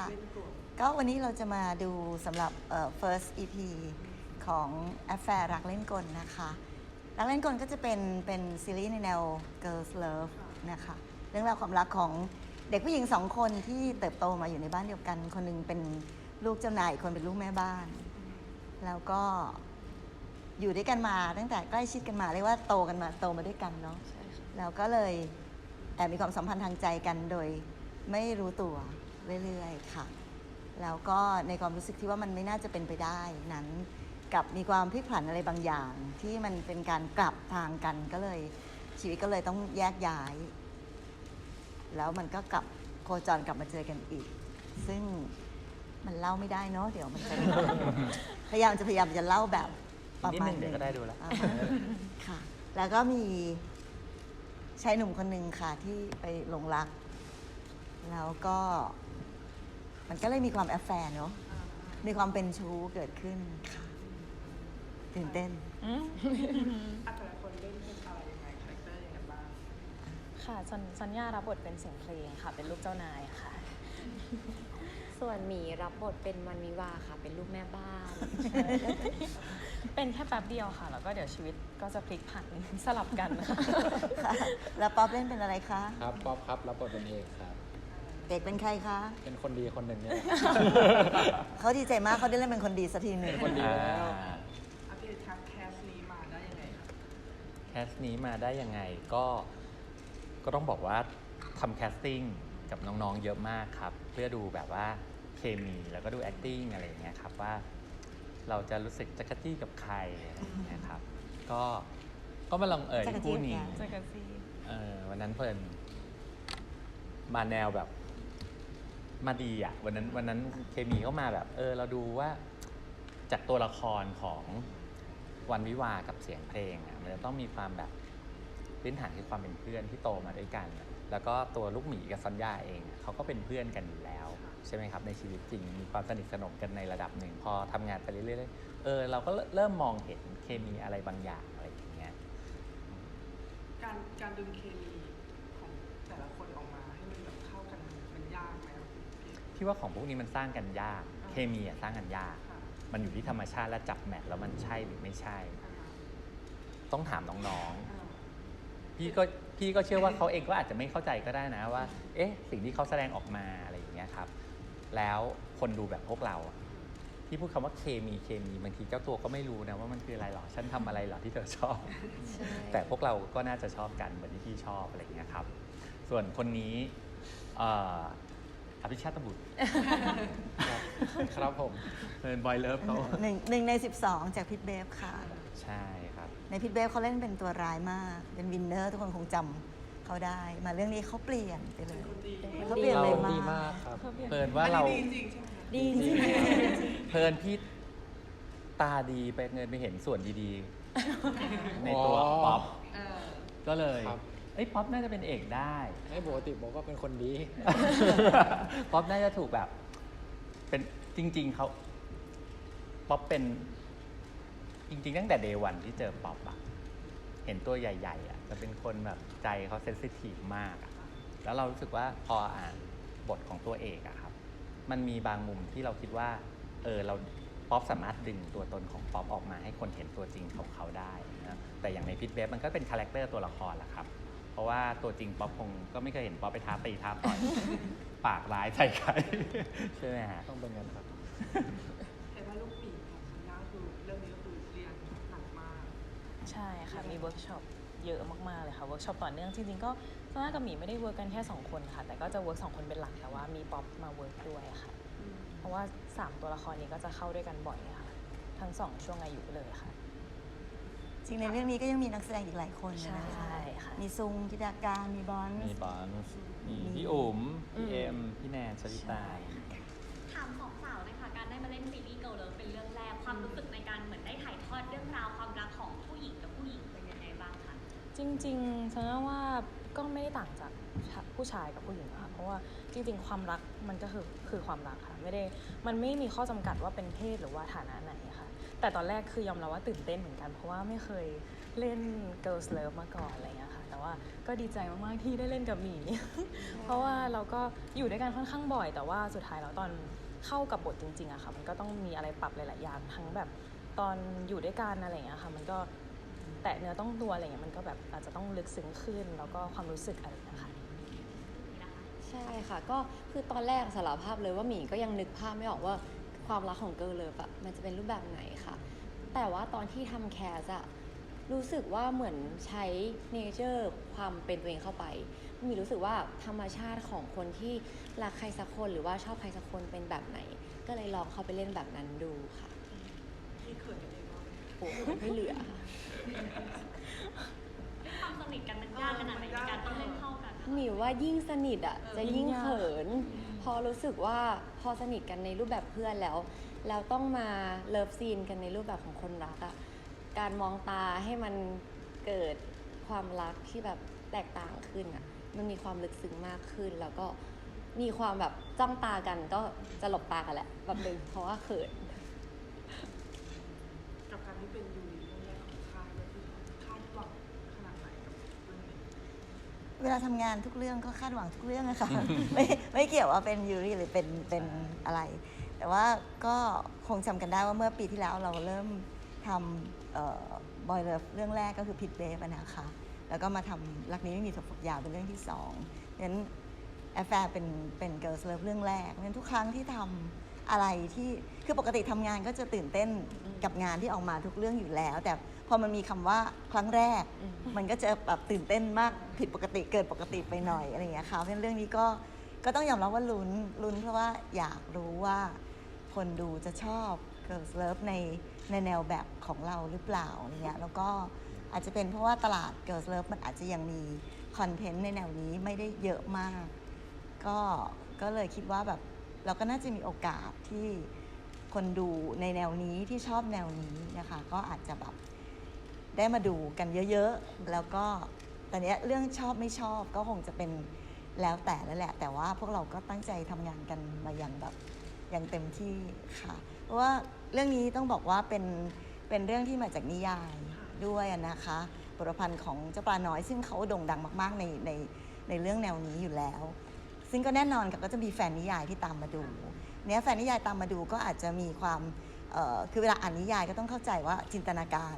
ค่ะ ก็วันนี้เราจะมาดูสำหรับเอ่อ first EP ของ Affair รักเล่นกลนะคะ รักเล่นกลก็จะเป็นเป็นซีรีส์ในแนว girls love นะคะ เรื่องราวความรักของเด็กผู้หญิงสองคนที่เติบโตมาอยู่ในบ้านเดียวกัน คนหนึงเป็นลูกเจ้านายอีกคนเป็นลูกแม่บ้าน แล้วก็อยู่ด้วยกันมาตั้งแต่ใกล้ชิดกันมาเรียกว่าโตกันมาโตมาด้วยกันเนาะใช่ค่ะแล้วก็เลยแอบมีความสัมพันธ์ทางใจกันโดยไม่รู้ตัว เรื่อยๆค่ะ แล้วก็ในความรู้สึกที่ว่ามันไม่น่าจะเป็นไปได้นั้นกลับมีความพลิกผันอะไรบางอย่าง ที่มันเป็นการกลับทางกันก็เลย ชีวิตก็เลยต้องแยกย้าย แล้วมันก็กลับโคจรกลับมาเจอกันอีก ซึ่งมันเล่าไม่ได้เนาะเดี๋ยวมันจะ พยายามจะพยายามจะเล่าแบบประนิดมานึณงเดี๋ยวก็ได้ดูแล้วอ่าฮะค่ะ แล้วก็มีชายหนุ่มคนหนึ่งค่ะที่ไปหลงรัก แล้วก็มันก็เลยมีความแอฟแฟร์เนาะมีความเป็นชู้เกิดขึ้นค่ะตื่นเต้นอะแต่ละคนเล่นเป็นอะไรยังไงคาแรคเตอร์ยังไงบ้างค่ะสัญสัญญารับบทเป็นเสียงเพลงค่ะ เป็นลูกเจ้านายค่ะ ส่วนหมีรับบทเป็นวันวิวาค่ะ เป็นลูกแม่บ้าน เป็นแค่แป๊บเดียวค่ะ แล้วก็เดี๋ยวชีวิตก็จะพลิกผันสลับกันค่ะค่ะแล้วป๊อปเล่นเป็นอะไรคะ ครับป๊อปครับรับบทเป็นเอกครับ เด็กเป็นใครคะ เป็นคนดีคนหนึ่งเนี่ยแหละเขาดีใจมากเขาได้เล่นเป็นคนดีสักทีหนึ่งคนดีแล้วอาพี่ทักแคสนี้มาได้ยังไงครับแคสนี้มาได้ยังไงก็ก็ต้องบอกว่าทำแคสติ้งกับน้องๆเยอะมากครับ เพื่อดูแบบว่าเคมีแล้วก็ดู acting อะไรอย่างเงี้ยครับว่าเราจะรู้สึกจักรจี้กับใครอะไรอย่างเงี้ยครับ ก็ก็มาลองเอ่ยที่คู่นี้เจอกันสิเออวันนั้นเพลินมาแนวแบบ มาดีอะวันนั้นวันนั้นเคมีเข้ามาแบบ เออ เราดูว่าจากตัวละครของวันวิวากับเสียงเพลงอะมันจะต้องมีความแบบพื้นฐานคือความเป็นเพื่อนที่โตมาด้วยกัน แล้วก็ตัวลูกหมีกับซันยาเองเขาก็เป็นเพื่อนกันอยู่แล้วใช่ไหมครับในชีวิตจริงมีความสนิทสนมกันในระดับหนึ่งพอทำงานไปเรื่อยๆเออเราก็เริ่มมองเห็นเคมีอะไรบางอย่างอะไรอย่างเงี้ยการการดึงเคมี พี่พี่ว่าของพวกนี้มันสร้างกันยากอ่าเคมีอะสร้างกันยากค่ะมันอยู่ที่ธรรมชาติและจับแมทแล้วมันใช่หรือไม่ใช่อ่าต้องถามน้องอ่าๆพี่ก็พี่ก็เชื่อว่าเขาเองก็อาจจะไม่เข้าใจก็ได้นะว่า เอ๊ะ สิ่งที่เขาแสดงออกมาอะไรอย่างเงี้ยครับ แล้วคนดูแบบพวกเราอะที่พูดคำว่าเคมีเคมีบางทีเจ้าตัวก็ไม่รู้นะว่ามันคืออะไรหรอฉันทำอะไรหรอที่เธอชอบ แต่พวกเราก็น่าจะชอบกันเหมือนที่พี่ชอบอะไรอย่างเงี้ยครับ ส่วนคนนี้เอ่ออภิชาติบุตร ครับผมเป็นบอยเลิฟเขาหนึ่งหนึ่งใน 12 จากพิทเบฟค่ะ ใช่ครับ ในพิทเบฟเขาเล่นเป็นตัวร้ายมาก เป็นวินเนอร์ทุกคนคงจำเขาได้ มาเรื่องนี้เขาเปลี่ยนไปเลยคนดีเขาเปลี่ยนเลยดีมามากกครับเพลินว่าเราอันนี้ดีจริงๆใช่ไหมคะดีจริงเพลินพี่ตาดีไปเงินไปเห็นส่วนดีๆ ในตัวอ๋อป๊อปเออก็เลยครับ เอ้ยป๊อปน่าจะเป็นเอกได้ให้ปกติบอกว่าเป็นคนดี ป๊อปน่าจะถูกแบบ เป็นจริง ๆเขาป๊อปเป็นจริง ๆ ตั้งแต่เดวันที่เจอป๊อปอะเห็นตัวใหญ่ ๆอะจะเป็นคนแบบใจเขาเซนซิทีฟมากอะแล้วเรารู้สึกว่าพออ่านบทของตัวเอกอะครับ มันมีบางมุมที่เราคิดว่า เออเราป๊อปสามารถดึงตัวตนของป๊อปออกมาให้คนเห็นตัวจริงของเขาได้นะแต่อย่างในพิทเบฟมันก็เป็นคาแรคเตอร์ตัวละครแหละครับ เพราะว่าตัวจริงป๊อปคงก็ไม่เคยเห็นป๊อปไปท้าตีท้าต่อย ปากร้ายใส่ใครใช่ไหมฮะ ต้องเป็นเงินครับเห็นว่าลูกหมีของซันย่าคือเรื่องนี้ก็คือเรียนหนักมากใช่ค่ะ มีเวิร์กช็อปเยอะมากๆเลยค่ะเวิร์กช็อปต่อเนื่องจริงๆก็ซาร่ากับหมีไม่ได้เวิร์กกันแค่สองคนค่ะ แต่ก็จะเวิร์กสองคนเป็นหลักแต่ว่ามีป๊อปมาเวิร์กด้วยค่ะ เพราะว่าสามตัวละครนี้ก็จะเข้าด้วยกันบ่อยค่ะ ทั้งสองช่วงอายุเลยค่ะจ ริงในเรื่องนี้ก็ยังมีนักแสดงอีกหลายคนนะใช่คะค่ะ มีซุงธิดาการมีบอลมีบอลมีพี่อุ๋มพี่เอ็มพี่แนนชลิตา ถามสองสาวเลยค่ะการได้มาเล่นซีรีส์เกิร์ลเลิฟเป็นเรื่องแรกความรู้สึกในการเหมือนได้ถ่ายทอดเรื่องราวความรักของผู้หญิงกับผู้หญิงเป็นยังไงบ้างคะจริงๆฉันว่าก็ไม่ได้ต่างจากผู้ชายกับผู้หญิงอะค่ะเพราะว่าจริงๆ ความรักมันก็คือคือความรักค่ะไม่ได้มันไม่มีข้อจำกัดว่าเป็นเพศหรือว่าฐานะไหนค่ะ แต่ตอนแรกคือยอมรับว่าตื่นเต้นเหมือนกัน เพราะว่าไม่เคยเล่น girls love มาก่อนอะไรเงี้ยค่ะ แต่ว่าก็ดีใจมาก ๆ ที่ได้เล่นกับหมี เพราะว่าเราก็อยู่ด้วยกันค่อนข้างบ่อย แต่ว่าสุดท้ายแล้วตอนเข้ากับบทจริง ๆอะค่ะ มันก็ต้องมีอะไรปรับหลาย ๆ อย่าง ทั้งแบบตอนอยู่ด้วยกันอะไรอย่างเงี้ยค่ะ มันก็แตะเนื้อต้องตัวอะไรอย่างเงี้ย มันก็แบบอาจจะต้องลึกซึ้งขึ้น แล้วก็ความรู้สึกอะไรอย่างนี้ค่ะนี่นะคะใช่ค่ะ ก็คือตอนแรกสารภาพเลยว่าหมีก็ยังนึกภาพไม่ออกว่า ความรักของเกิร์ลเลิฟอะมันจะเป็นรูปแบบไหนค่ะ แต่ว่าตอนที่ทำแคสอะรู้สึกว่าเหมือนใช้เนเจอร์ความเป็นตัวเองเข้าไปหมีรู้สึกว่าธรรมชาติของคนที่รักใครสักคนหรือว่าชอบใครสักคนเป็นแบบไหน ก็เลยลองเข้าไปเล่นแบบนั้นดูค่ะที่เขินกันเองว่าโอ้โหไม่เหลือค่ะด้วยความสนิทกันมันยากขนาดไหนในการต้องเล่นเข้ากันนะคะหมิวว่ายิ่งสนิทอะจะยิ่งเขิน พอรู้สึกว่าพอสนิทกันในรูปแบบเพื่อนแล้ว แล้วต้องมาเลิฟซีนกันในรูปแบบของคนรักอะการมองตาให้มันเกิดความรักที่แบบแตกต่างขึ้นอะมันมีความลึกซึ้งมากขึ้น แล้วก็มีความแบบจ้องตากันก็จะหลบตากันแหละแบบนึงเพราะว่าเขินกับการที่เป็นยูนิเรื่องแรกของค่ายก็คือคาดหวังขนาดไหนกับเรื่องนี้ เวลาทำงานทุกเรื่องก็คาดหวังทุกเรื่องอะค่ะไม่ไม่เกี่ยวว่าเป็นยูริหรือเป็นเป็นอะไร แต่ว่าก็คงจำกันได้ว่าเมื่อปีที่แล้วเราเริ่มทำบอยเลิฟเรื่องแรกก็คือพิทเบฟนะคะแล้วก็มาทำรักนี้ไม่มีถั่วฝักยาวเป็นเรื่องที่สองงั้นแอฟแฟร์เป็นเป็นเกิร์ลเลิฟเรื่องแรกงั้นทุกครั้งที่ทำ อะไรที่คือปกติทำงานก็จะตื่นเต้นกับงานที่ออกมาทุกเรื่องอยู่แล้ว แต่พอมันมีคำว่าครั้งแรกอืมมันก็จะแบบตื่นเต้นมากผิดปกติเกินปกติไปหน่อยอะไรอย่างเงี้ยค่ะเพราะฉะนั้นเรื่องนี้ก็ก็ต้องยอมรับว่าลุ้นลุ้นเพราะว่าอยากรู้ว่า คนดูจะชอบ Girls Love ในในแนวแบบของเราหรือเปล่าอะไรเงี้ยแล้วก็อาจจะเป็นเพราะว่าตลาด Girls Love มันอาจจะยังมีคอนเทนต์ในแนวนี้ไม่ได้เยอะมาก ก็ก็เลยคิดว่าแบบ เราก็น่าจะมีโอกาสที่คนดูในแนวนี้ที่ชอบแนวนี้นะคะ ก็อาจจะแบบได้มาดูกันเยอะๆ แล้วก็ตอนเนี้ยเรื่องชอบไม่ชอบก็คงจะเป็นแล้วแต่แล้วแหละ แต่ว่าพวกเราก็ตั้งใจทำงานกันมาอย่างแบบอย่างเต็มที่ค่ะ เพราะว่าเรื่องนี้ต้องบอกว่าเป็นเป็นเรื่องที่มาจากนิยายด้วยนะคะบทประพันธ์ของเจ้าปลาน้อยซึ่งเขาโด่งดังมาก ๆ ในในในเรื่องแนวนี้อยู่แล้ว ซึ่งก็แน่นอนค่ะก็จะมีแฟนนิยายที่ตามมาดูเนี้ยแฟนนิยายตามมาดูก็อาจจะมีความเอ่อคือเวลาอ่านนิยายก็ต้องเข้าใจว่าจินตนาการ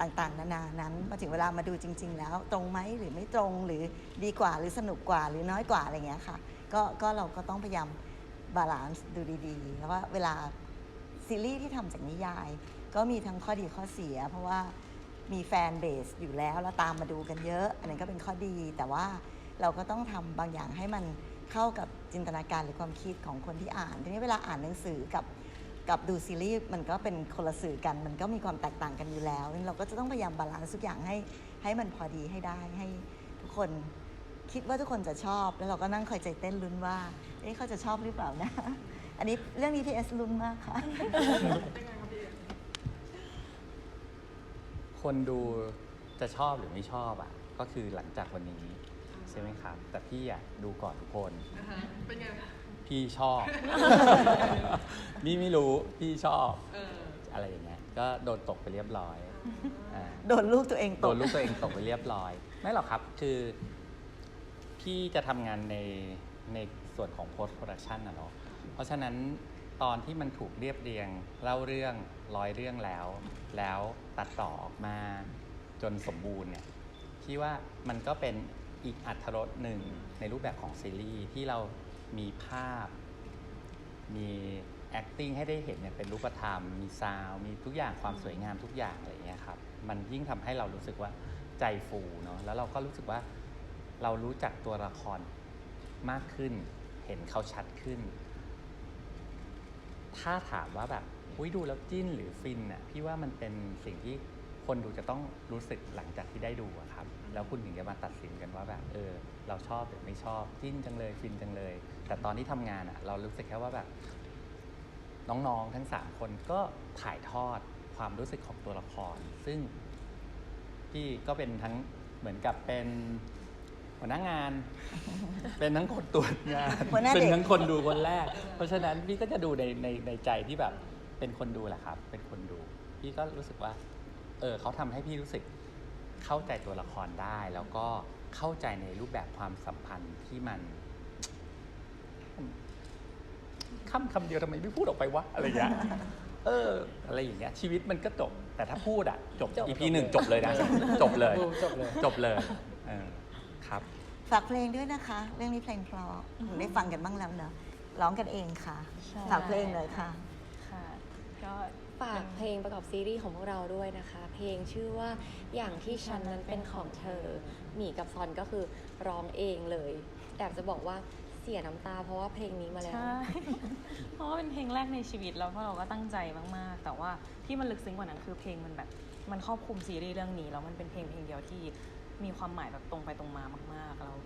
ต่างๆ นานานั้นมาถึงเวลามาดูจริง ๆ แล้ว ตรงไหมหรือไม่ตรงหรือดีกว่าหรือสนุกกว่าหรือน้อยกว่าอะไรเงี้ยค่ะก็ก็เราก็ต้องพยายามบาลานซ์ดูดีๆแล้วว่าเวลาซีรีส์ที่ทำจากนิยาย ก็มีทั้งข้อดีข้อเสีย เพราะว่ามีแฟนเบสอยู่แล้วแล้วตามมาดูกันเยอะ อันนั้นก็เป็นข้อดีแต่ว่าเราก็ต้องทำบางอย่างให้มัน เข้ากับจินตนาการหรือความคิดของคนที่อ่าน ทีนี้เวลาอ่านหนังสือกับกับดูซีรีส์มันก็เป็นคนละสื่อกัน มันก็มีความแตกต่างกันอยู่แล้วงั้นเราก็จะต้องพยายามบาลานซ์ทุกอย่างให้ให้มันพอดีให้ได้ให้ทุกคนคิดว่าทุกคนจะชอบ แล้วเราก็นั่งคอยใจเต้นลุ้นว่าเอ๊ะเขาจะชอบหรือเปล่านะ อันนี้เรื่องนี้พีเอสลุ้นมากค่ะ คนดูจะชอบหรือไม่ชอบอะ ก็คือหลังจากวันนี้ ใช่ไหมครับ แต่พี่อะดูก่อนทุกคน อ่าฮะเป็นไงพี่ชอบ นี่ไม่รู้พี่ชอบเอออะไรอย่างเงี้ย ก็โดนตกไปเรียบร้อยอ่า โดนลูกตัวเองตโดก นลูกตัวเองตกไปเรียบร้อย ไม่หรอกครับคือ พี่จะทำงานในในส่วนของ post production นะเนาะเพราะฉะนั้นตอนที่มันถูกเรียบเรียงเล่าเรื่องร้อยเรื่องแล้ว แล้วตัดต่อออกมาจนสมบูรณ์เนี่ยพี่ว่ามันก็เป็น อีกอัธรสหนึ่งในรูปแบบของซีรีส์ที่เรามีภาพ มี acting ให้ได้เห็นเนี่ยเป็นรูปธรรม มีซาวมีทุกอย่างความสวยงามทุกอย่างอะไรอย่างเงี้ยครับมันยิ่งทำให้เรารู้สึกว่าใจฟูเนาะแล้วเราก็รู้สึกว่าเรารู้จักตัวละครมากขึ้น เห็นเขาชัดขึ้น ถ้าถามว่าแบบอุ้ยดูแล้วจิ้นหรือฟินน่ะพี่ว่ามันเป็นสิ่งที่คนดูจะต้องรู้สึกหลังจากที่ได้ดูอะครับ แล้วคุณถึงจะมาตัดสินกันว่าแบบเออ เราชอบหรือไม่ชอบจิ้นจังเลยฟินจังเลย แต่ตอนที่ทำงานอะเรารู้สึกแค่ว่าแบบ น้องๆทั้งสามคนก็ถ่ายทอดความรู้สึกของตัวละคร ซึ่งพี่ก็เป็นทั้งเหมือนกับเป็นหัวหน้างาน เป็นทั้งคนตรวจงานหัวหน้าเป็นเด็กทั้งคนดูคนแรก เพราะฉะนั้นพี่ก็จะดูในในในใจที่แบบเป็นคนดูแหละครับ เป็นคนดู พี่ก็รู้สึกว่า เออเขาทำให้พี่รู้สึก เข้าใจตัวละครได้ แล้วก็เข้าใจในรูปแบบความสัมพันธ์ที่มันคำคำเดียวทำไมไม่พูดออกไปวะอะไรอย่างเงี้ยเออ อะไรอย่างเงี้ยชีวิตมันก็จบ แต่ถ้าพูดอะจบจบ EP หนึ่งจบเลยนะ จบเลยจบเลยจบเลยเออครับ ฝากเพลงด้วยนะคะ เรื่องนี้เพลงเพราะคงได้ฟังกันบ้างแล้วเนอะร้องกันเองค่ะใช่ฝากเพลงเลยค่ะ ค่ะ ก็ ฝากเพลงประกอบซีรีส์ของพวกเราด้วยนะคะ เพลงชื่อว่าอย่างที่ฉันนั้นเป็นของเธอหมีกับซอนก็คือร้องเองเลยแอบจะบอกว่าเสียน้ำตา เพราะว่าเพลงนี้มาแล้วใช่เพราะว่าเป็นเพลงแรกในชีวิตแล้วพวกเราก็ตั้งใจมาก ๆ แต่ว่าที่มันลึกซึ้งกว่านั้นคือเพลงมันแบบมันครอบคลุมซีรีส์เรื่องนี้แล้วมันเป็นเพลงเพลงเดียวที่มีความหมายแบบตรงไปตรงมามากๆแล้ว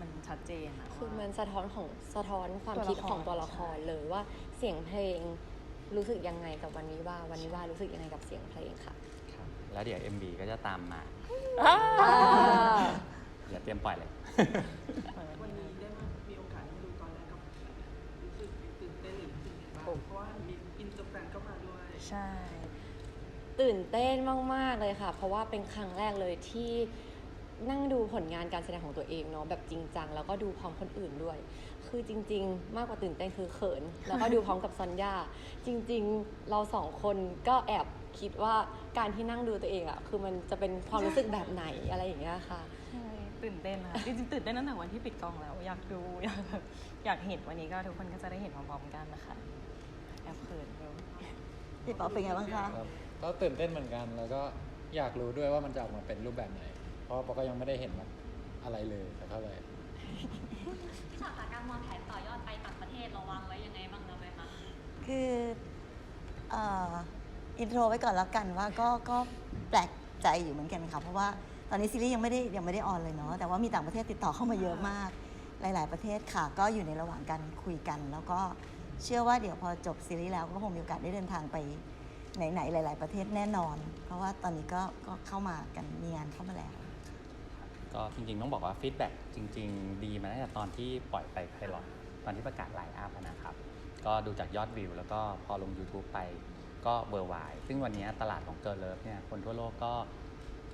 มันชัดเจนอะคือว่ามันสะท้อนของสะท้อนความตัวละคิดครของตัวละครใช่เลยว่าเสียงเพลง รู้สึกยังไงกับวันนี้ว่าวันนี้ว่ารู้สึกยังไงกับเสียงเพลงค่ะครับแล้วเดี๋ยว MB ก็จะตามมาอย่าเตรียมปล่อยเลย วันนี้ได้มามีโอกาสได้ดูตอนแรกก็รู้สึกตื่นเต้นหรือรู้สึกยังไงบ้างเพราะว่ามีอินเตอร์แฟนก็มาด้วยใช่ ตื่นเต้นมาก ๆ เลยค่ะ เพราะว่าเป็นครั้งแรกเลยที่ นั่งดูผลงานการแสดงของตัวเองเนาะแบบจริงจังแล้วก็ดูพร้อมคนอื่นด้วย คือจริง ๆ มากกว่าตื่นเต้นคือเขิน แล้วก็ดูพร้อมกับซอนยาจริง ๆ เราสองคนก็แอบคิดว่าการที่นั่งดูตัวเองอะคือมันจะเป็นความรู้สึกแบบไหนอะไรอย่างเงี้ยค่ะใช่ตื่นเต้นนะคะจริงๆตื่นเต้นตั้งแต่วันที่ปิดกล้องแล้ว อยากดูอยากแบบอยากเห็นวันนี้ก็ทุกคนก็จะได้เห็นพร้อมๆกันนะคะแอบเขินอยู่พี่ป๊อปเป็นไงบ้างคะครับก็ตื่นเต้นเหมือนกันแล้วก็อยากรู้ด้วยว่ามันจะออกมาเป็นรูปแบบไหนเพ ราะว่าปอก็ยังไม่ได้เห็นแบบอะไรเลยแต่เท่าไหร่พี่ฉากจากการวางแผนต่อยอดไปต่างประเทศเราวางไว้ยังไงบ้างแล้วไหมคะคือเอ่ออินโทรไว้ก่อนแล้วกันว่าก็ก็แปลกใจอยู่เหมือนกันค่ะเพราะว่าตอนนี้ซีรีส์ยังไม่ได้ยังไม่ได้ออนเลยเนาะแต่ว่ามีต่างประเทศติดต่อเข้ามาเยอะมาก หลาย ๆ ประเทศค่ะ ก็อยู่ในระหว่างการคุยกัน แล้วก็เชื่อว่าเดี๋ยวพอจบซีรีส์แล้วก็คงมีโอกาสได้เดินทางไปไหน ๆ หลาย ๆ ประเทศแน่นอน เพราะว่าตอนนี้ก็ก็เข้ามากันมีงานเข้ามาแล้ว ก็จริงๆ ต้องบอกว่าฟีดแบ็กจริง ๆ ดีมาตั้งแต่ตอนที่ปล่อยไปไพลอตตอนที่ประกาศไลน์อัพนะครับ ก็ดูจากยอดวิว แล้วก็พอลง YouTube ไปก็เบอร์ไวซึ่งวันนี้ตลาดของเกิร์ลเลิฟเนี่ยคนทั่วโลกก็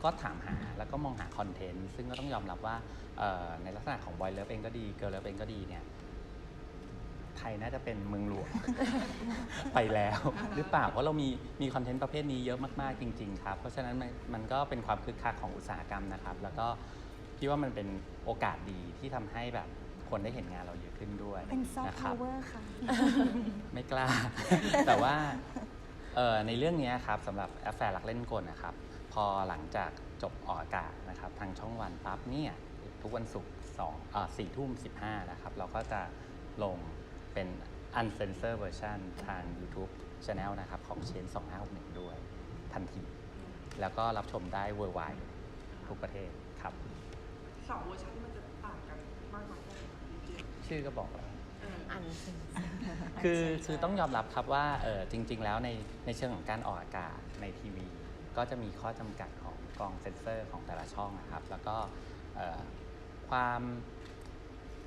ก็ถามหาแล้วก็มองหาคอนเทนต์ ซึ่งก็ต้องยอมรับว่าในลักษณะของบอยเลิฟเองก็ดีเกิร์ลเลิฟเองก็ดีเนี่ยไทยน่าจะเป็นเมืองหลวงไปแล้ว หรือเปล่าเพราะเรามีมีคอนเทนต์ประเภทนี้เยอะมากๆจริง ๆ ครับ เพราะฉะนั้นมันก็เป็นความคึกคักของอุตสาหกรรมนะครับ แล้วก็ พี่ว่ามันเป็นโอกาสดีที่ทำให้แบบคนได้เห็นงานเราเยอะขึ้นด้วยเป็นซอฟนะต์คพารับวเวอร์ค่ะ ไม่กล้า แต่ว่าเอ่อในเรื่องนี้ครับสำหรับแอฟแฟร์รักเล่นกลนะครับ พอหลังจากจบออกอากาศนะครับ ทางช่องวันปั๊บเนี่ยทุกวันศุกร์สองสี่ทุ่มสิบห้านะครับ เราก็จะลงเป็น uncensored version ทาง YouTube Channel นะครับ ของเชน2561 ด้วยทันที แล้วก็รับชมได้ worldwide ทุกประเทศครับ สองเวอร์ชันที่มันจะต่างกันมากน้อยแค่ไหนคะพี่เจมส์ชื่อก็บอกแล้วเอออันคือคือต้องยอมรับครับว่าเออจริง ๆ แล้วในในเชิงของการออกอากาศในทีวี ก็จะมีข้อจำกัดของกองเซ็นเซอร์ของแต่ละช่องนะครับ แล้วก็เอ่อความ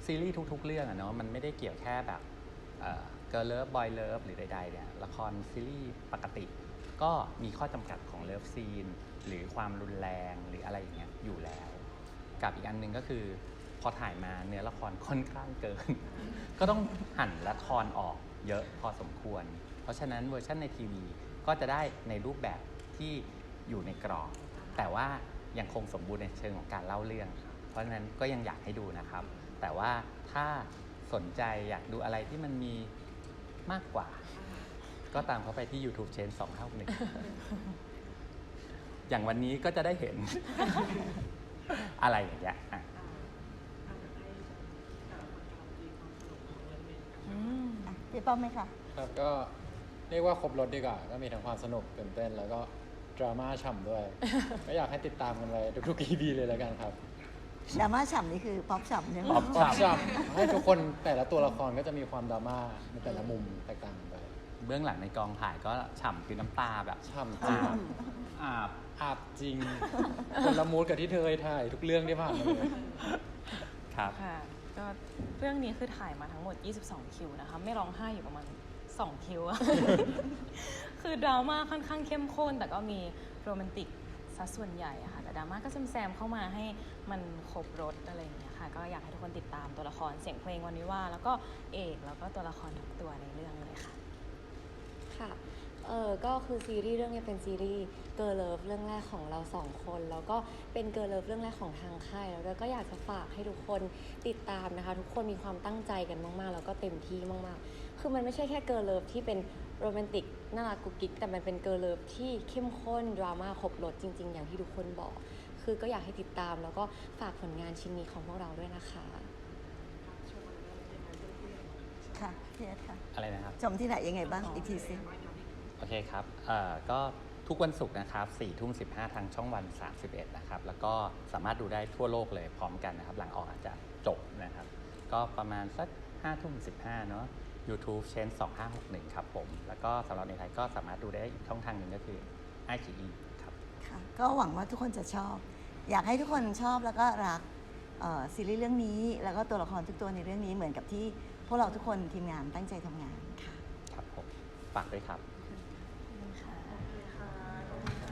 ซีรีส์ทุก ๆ เรื่องอะเนาะมันไม่ได้เกี่ยวแค่แบบเกิร์ลเลิฟบอยเลิฟหรือใดๆเนี่ยละครซีรีส์ปกติ ก็มีข้อจำกัดของเลิฟซีน หรือความรุนแรงหรืออะไรอย่างเงี้ยอยู่แล้ว กับอีกอันหนึ่งก็คือพอถ่ายมาเนื้อละครค่อนข้างเกิน ก็ต้องหั่นและทอนออกเยอะพอสมควร เพราะฉะนั้นเวอร์ชันในทีวีก็จะได้ในรูปแบบที่อยู่ในกรอบ แต่ว่ายังคงสมบูรณ์ในเชิงของการเล่าเรื่อง เพราะฉะนั้นก็ยังอยากให้ดูนะครับ แต่ว่าถ้าสนใจอยากดูอะไรที่มันมีมากกว่า ก็ตามเข้าไปที่ YouTube Chain 2 5 1อย่างวันนี้ก็จะได้เห็น อะไรอย่างเงี้ยอะอ่าถ้าอยากให้แต่ละคนการันตีความสนุกของเรื่องนี้กันอืมอะพี่ป้อมไหมคะครับก็เรียกว่าครบรถดีกว่า ก็มีทั้งความสนุกตื่นเต้น แล้วก็ดราม่าฉ่ำด้วย ก็อยากให้ติดตามกันไปทุกๆ EP เลยแล้วกันครับดราม่าฉ่ำนี่คือป๊อปฉ่ำใช่ไหมป๊อปฉ่ำฉ่ำให้ทุกคนแต่ละตัวละครก็จะมีความดราม่าในแต่ละมุมแตกต่างกันไปเบื้องหลังในกองถ่ายก็ฉ่ำคือน้ำตาแบบฉ่ำจริงอาบอาบอาบ จริงคนละมูดกับที่เธอเคยถ่ายทุกเรื่องที่ผ่านมาเลยครับค่ะก็เรื่องนี้คือถ่ายมาทั้งหมด 22 คิวนะคะ ไม่ร้องไห้อยู่ประมาณ 2 คิวอะคือดราม่าค่อนข้างเข้มข้น แต่ก็มีโรแมนติกซะส่วนใหญ่อะค่ะ แต่ดราม่าก็แซมๆเข้ามาให้มันครบรถอะไรอย่างเงี้ยค่ะ ก็อยากให้ทุกคนติดตามตัวละครเสียงเพลงวันวิวาห์แล้วก็เอกแล้วก็ตัวละครทุกตัวในเรื่องเลยค่ะ ค่ะ เออก็คือซีรีส์เรื่องนี้เป็นซีรีส์เกิร์ลเลิฟเรื่องแรกของเราสองคน แล้วก็เป็นเกิร์ลเลิฟเรื่องแรกของทางค่ายแล้วก็อยากจะฝากให้ทุกคนติดตามนะคะ ทุกคนมีความตั้งใจกันมากๆ แล้วก็เต็มที่มากๆ คือมันไม่ใช่แค่เกิร์ลเลิฟที่เป็นโรแมนติกน่ารักกุ๊กกิ๊กแต่มันเป็นเกิร์ลเลิฟที่เข้มข้นดราม่าครบรถจริง ๆ อย่างที่ทุกคนบอก คือก็อยากให้ติดตามแล้วก็ฝากผลงานชิ้นนี้ของพวกเราด้วยนะคะชมกันแล้วยังไงเรื่องผู้ใหญ่ค่ะพี่เอสค่ะอะไรนะครับ ชมที่ไหนยังไงบ้างอีกทีสิ โอเคครับเอ่อก็ทุกวันศุกร์นะครับ4ทุ่ม15 ทางช่องวัน 31 นะครับ แล้วก็สามารถดูได้ทั่วโลกเลยพร้อมกันนะครับ หลังออกอาจจะจบนะครับ ก็ประมาณสัก5ทุ่ม15 เนาะ YouTube c h a n 2561 ครับผม แล้วก็สำหรับในไทยก็สามารถดูได้อีกช่องทางหนึ่งก็คือ i อ e ครับ ค่ะ ก็หวังว่าทุกคนจะชอบ อยากให้ทุกคนชอบแล้วก็รักเอ่อซีรีส์เรื่องนี้ แล้วก็ตัวละครทุกตัวในเรื่องนี้เหมือนกับที่พวกเราทุกคนทีมงานตั้งใจทำงานค่ะ ครับผมฝากด้วยครับ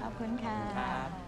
ขอบคุณค่ะ ครับ